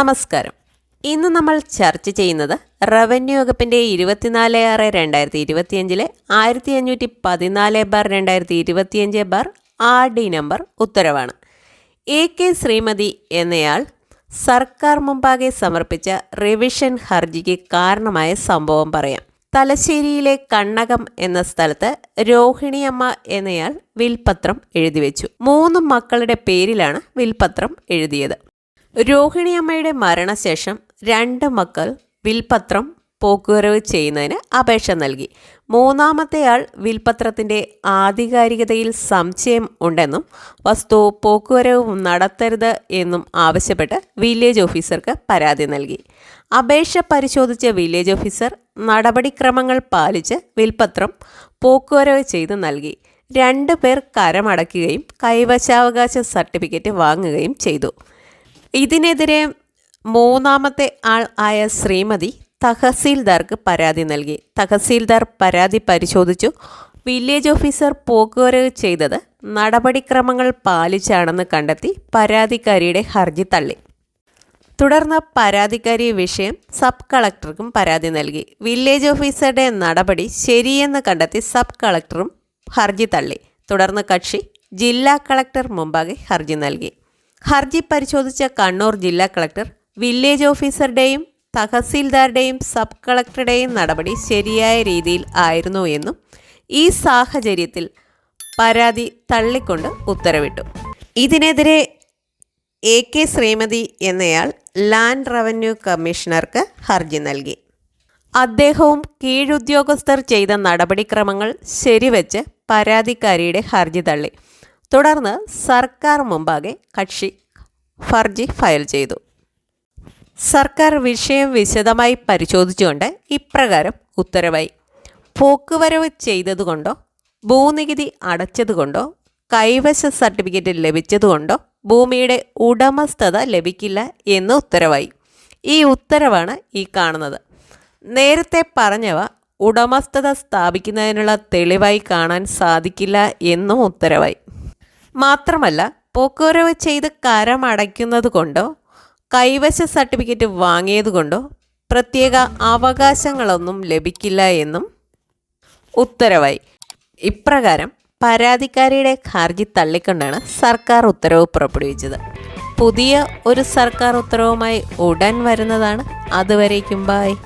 നമസ്കാരം. ഇന്ന് നമ്മൾ ചർച്ച ചെയ്യുന്നത് റവന്യൂ വകുപ്പിന്റെ ഇരുപത്തിനാല് ആറ് രണ്ടായിരത്തി ഇരുപത്തിയഞ്ചിലെ ആയിരത്തി അഞ്ഞൂറ്റി പതിനാല് ബാർ രണ്ടായിരത്തി ഇരുപത്തിയഞ്ച് ബാർ ആർ ഡി നമ്പർ ഉത്തരവാണ്. എ കെ ശ്രീമതി എന്നയാൾ സർക്കാർ മുമ്പാകെ സമർപ്പിച്ച റിവിഷൻ ഹർജിക്ക് കാരണമായ സംഭവം പറയാം. തലശ്ശേരിയിലെ കണ്ണകം എന്ന സ്ഥലത്ത് രോഹിണിയമ്മ എന്നയാൾ വിൽപത്രം എഴുതിവെച്ചു. മൂന്ന് മക്കളുടെ പേരിലാണ് വിൽപത്രം എഴുതിയത്. രോഹിണിയമ്മയുടെ മരണശേഷം രണ്ട് മക്കൾ വിൽപത്രം പോക്കുവരവ് ചെയ്യുന്നതിന് അപേക്ഷ നൽകി. മൂന്നാമത്തെയാൾ വിൽപത്രത്തിന്റെ ആധികാരികതയിൽ സംശയം ഉണ്ടെന്നും വസ്തു പോക്കുവരവ് നടത്തരുത് എന്നും ആവശ്യപ്പെട്ട് വില്ലേജ് ഓഫീസർക്ക് പരാതി നൽകി. അപേക്ഷ പരിശോധിച്ച വില്ലേജ് ഓഫീസർ നടപടിക്രമങ്ങൾ പാലിച്ച് വിൽപത്രം പോക്കുവരവ് ചെയ്ത് നൽകി. രണ്ട് പേർ കരമടയ്ക്കുകയും കൈവശാവകാശ സർട്ടിഫിക്കറ്റ് വാങ്ങുകയും ചെയ്തു. ഇതിനെതിരെ മൂന്നാമത്തെ ആൾ ആയ ശ്രീമതി തഹസീൽദാർക്ക് പരാതി നൽകി. തഹസീൽദാർ പരാതി പരിശോധിച്ചു. വില്ലേജ് ഓഫീസർ പോക്കുവരവ് ചെയ്തത് നടപടിക്രമങ്ങൾ പാലിച്ചാണെന്ന് കണ്ടെത്തി പരാതിക്കാരിയുടെ ഹർജി തള്ളി. തുടർന്ന് പരാതിക്കാരി വിഷയം സബ് കളക്ടർക്കും പരാതി നൽകി. വില്ലേജ് ഓഫീസറുടെ നടപടി ശരിയെന്ന് കണ്ടെത്തി സബ് കളക്ടറും ഹർജി തള്ളി. തുടർന്ന് കക്ഷി ജില്ലാ കളക്ടർ മുമ്പാകെ ഹർജി നൽകി. ഹർജി പരിശോധിച്ച കണ്ണൂർ ജില്ലാ കളക്ടർ വില്ലേജ് ഓഫീസറുടെയും തഹസീൽദാരുടെയും സബ് കളക്ടറുടെയും നടപടി ശരിയായ രീതിയിൽ ആയിരുന്നു എന്നും ഈ സാഹചര്യത്തിൽ പരാതി തള്ളിക്കൊണ്ട് ഉത്തരവിട്ടു. ഇതിനെതിരെ എ കെ ശ്രീമതി എന്നയാൾ ലാൻഡ് റവന്യൂ കമ്മീഷണർക്ക് ഹർജി നൽകി. അദ്ദേഹവും കീഴുദ്യോഗസ്ഥർ ചെയ്ത നടപടിക്രമങ്ങൾ ശരിവെച്ച് പരാതിക്കാരിയുടെ ഹർജി തള്ളി. തുടർന്ന് സർക്കാർ മുമ്പാകെ കക്ഷി ഹർജി ഫയൽ ചെയ്തു. സർക്കാർ വിഷയം വിശദമായി പരിശോധിച്ചുകൊണ്ട് ഇപ്രകാരം ഉത്തരവായി. പോക്കുവരവ് ചെയ്തതുകൊണ്ടോ ഭൂനികുതി അടച്ചതുകൊണ്ടോ കൈവശ സർട്ടിഫിക്കറ്റ് ലഭിച്ചതുകൊണ്ടോ ഭൂമിയുടെ ഉടമസ്ഥത ലഭിക്കില്ല എന്ന് ഉത്തരവായി. ഈ ഉത്തരവാണ് ഈ കാണുന്നത്. നേരത്തെ പറഞ്ഞവ ഉടമസ്ഥത സ്ഥാപിക്കുന്നതിനുള്ള തെളിവായി കാണാൻ സാധിക്കില്ല എന്നും ഉത്തരവായി. മാത്രമല്ല പോക്കുവരവ് ചെയ്ത് കരമടയ്ക്കുന്നത് കൊണ്ടോ കൈവശ സർട്ടിഫിക്കറ്റ് വാങ്ങിയത് കൊണ്ടോ പ്രത്യേക അവകാശങ്ങളൊന്നും ലഭിക്കില്ല എന്നും ഉത്തരവായി. ഇപ്രകാരം പരാതിക്കാരിയുടെ ഹർജി തള്ളിക്കൊണ്ടാണ് സർക്കാർ ഉത്തരവ് പുറപ്പെടുവിച്ചത്. പുതിയ ഒരു സർക്കാർ ഉത്തരവുമായി ഉടൻ വരുന്നതാണ്. അതുവരേക്കും ബായ്